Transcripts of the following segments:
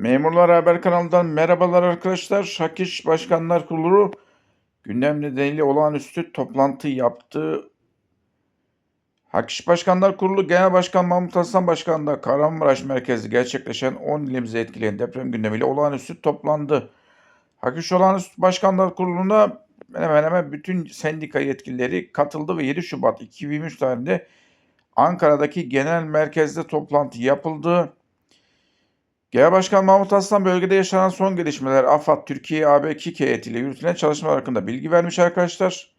Memurlar Haber kanalından merhabalar arkadaşlar. Hak Başkanlar Kurulu gündem nedeniyle olağanüstü toplantı yaptı. Hak Başkanlar Kurulu Genel Başkan Mahmut Aslan Başkan'da Kahramanmaraş merkezli gerçekleşen 10 ilimizi etkileyen deprem gündemiyle olağanüstü toplandı. Hak İş Olağanüstü Başkanlar Kurulu'na hemen hemen bütün sendika yetkilileri katıldı ve 7 Şubat 2023 tarihinde Ankara'daki genel merkezde toplantı yapıldı. Genel Başkan Mahmut Aslan bölgede yaşanan son gelişmeler AFAD, Türkiye, AB, KİK heyetiyle yürütülen çalışmalar hakkında bilgi vermiş arkadaşlar.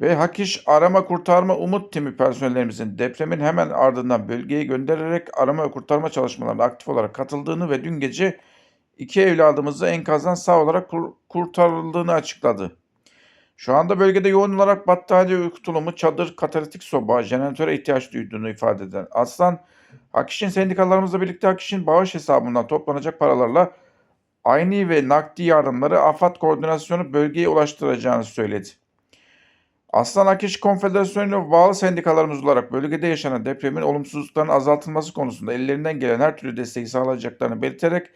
Ve Hak İş Arama Kurtarma Umut Timi personellerimizin depremin hemen ardından bölgeye göndererek arama ve kurtarma çalışmalarına aktif olarak katıldığını ve dün gece iki evladımızı enkazdan sağ olarak kur- kurtarıldığını açıkladı. Şu anda bölgede yoğun olarak battaniye uyku tulumu, çadır, katalitik soba, jeneratöre ihtiyaç duyduğunu ifade eden Aslan, Akiş'in sendikalarımızla birlikte Akiş'in bağış hesabından toplanacak paralarla aynı ve nakdi yardımları AFAD koordinasyonu bölgeye ulaştıracağını söyledi. Aslan Akiş Konfederasyonu bağlı sendikalarımız olarak bölgede yaşanan depremin olumsuzluklarının azaltılması konusunda ellerinden gelen her türlü desteği sağlayacaklarını belirterek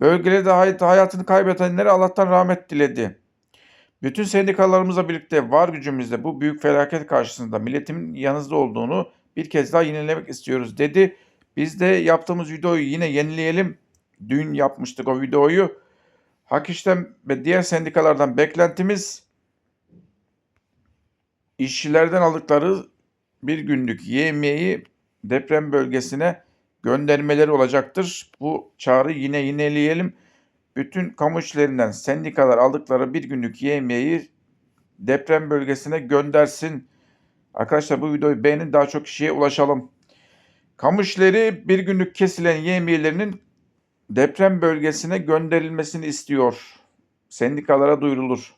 bölgede hay- hayatını kaybedenlere Allah'tan rahmet diledi. Bütün sendikalarımızla birlikte var gücümüzle bu büyük felaket karşısında milletimin yanınızda olduğunu bir kez daha yenilemek istiyoruz dedi. Biz de yaptığımız videoyu yine yenileyelim. Dün yapmıştık o videoyu. Hak ve diğer sendikalardan beklentimiz işçilerden aldıkları bir günlük yemeği deprem bölgesine göndermeleri olacaktır. Bu çağrı yine yineleyelim. Bütün kamu işlerinden sendikalar aldıkları bir günlük yemeği deprem bölgesine göndersin. Arkadaşlar bu videoyu beğenin daha çok kişiye ulaşalım. Kamu işleri bir günlük kesilen yemeğlerinin deprem bölgesine gönderilmesini istiyor. Sendikalara duyurulur.